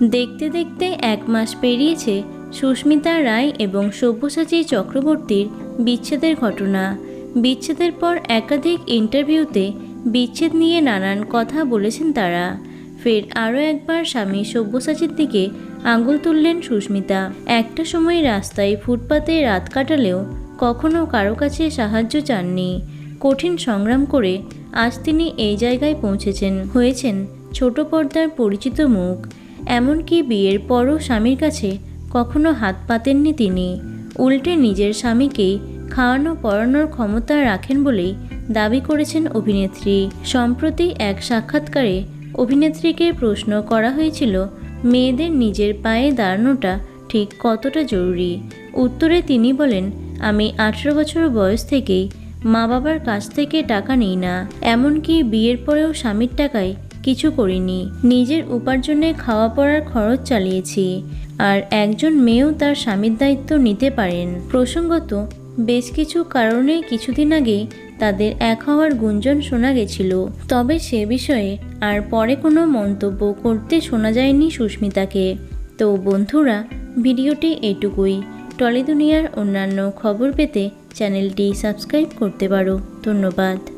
দেখতে দেখতে এক মাস পেরিয়েছে সুস্মিতা রায় এবং সব্যসাচী চক্রবর্তীর বিচ্ছেদের ঘটনা। বিচ্ছেদের পর একাধিক ইন্টারভিউতে বিচ্ছেদ নিয়ে নানান কথা বলেছেন তারা। ফের আরও একবার স্বামী সব্যসাচীর দিকে আঙুল তুললেন সুস্মিতা। একটা সময় রাস্তায় ফুটপাতে রাত কাটালেও কখনো কারও কাছে সাহায্য চাননি। কঠিন সংগ্রাম করে আজ তিনি এই জায়গায় পৌঁছেছেন। হয়েছেন ছোট পর্দার পরিচিত মুখ। এমনকি বিয়ের পরও স্বামীর কাছে কখনো হাত পাতেননি তিনি। উল্টে নিজের স্বামীকেই খাওয়ানো পড়ানোর ক্ষমতা রাখেন বলেই দাবি করেছেন অভিনেত্রী। সম্প্রতি এক সাক্ষাৎকারে অভিনেত্রীকে প্রশ্ন করা হয়েছিল, মেয়েদের নিজের পায়ে দাঁড়ানোটা ঠিক কতটা জরুরি? উত্তরে তিনি বলেন, আমি আঠেরো বছর বয়স থেকেই মা বাবার কাছ থেকে টাকা নিই না। এমনকি বিয়ের পরেও স্বামীর টাকায় কিছু করিনি। নিজের উপার্জনে খাওয়া পড়ার খরচ চালিয়েছি। আর একজন মেয়েও তার স্বামীর দায়িত্ব নিতে পারেন। প্রসঙ্গত, বেশ কিছু কারণে কিছুদিন আগেই তাদের এক হওয়ার গুঞ্জন শোনা গেছিল। তবে সে বিষয়ে আর পরে কোনো মন্তব্য করতে শোনা যায়নি সুস্মিতাকে। তো বন্ধুরা, ভিডিওটি এটুকুই। টলি দুনিয়ার অন্যান্য খবর পেতে চ্যানেলটি সাবস্ক্রাইব করতে পারো। ধন্যবাদ।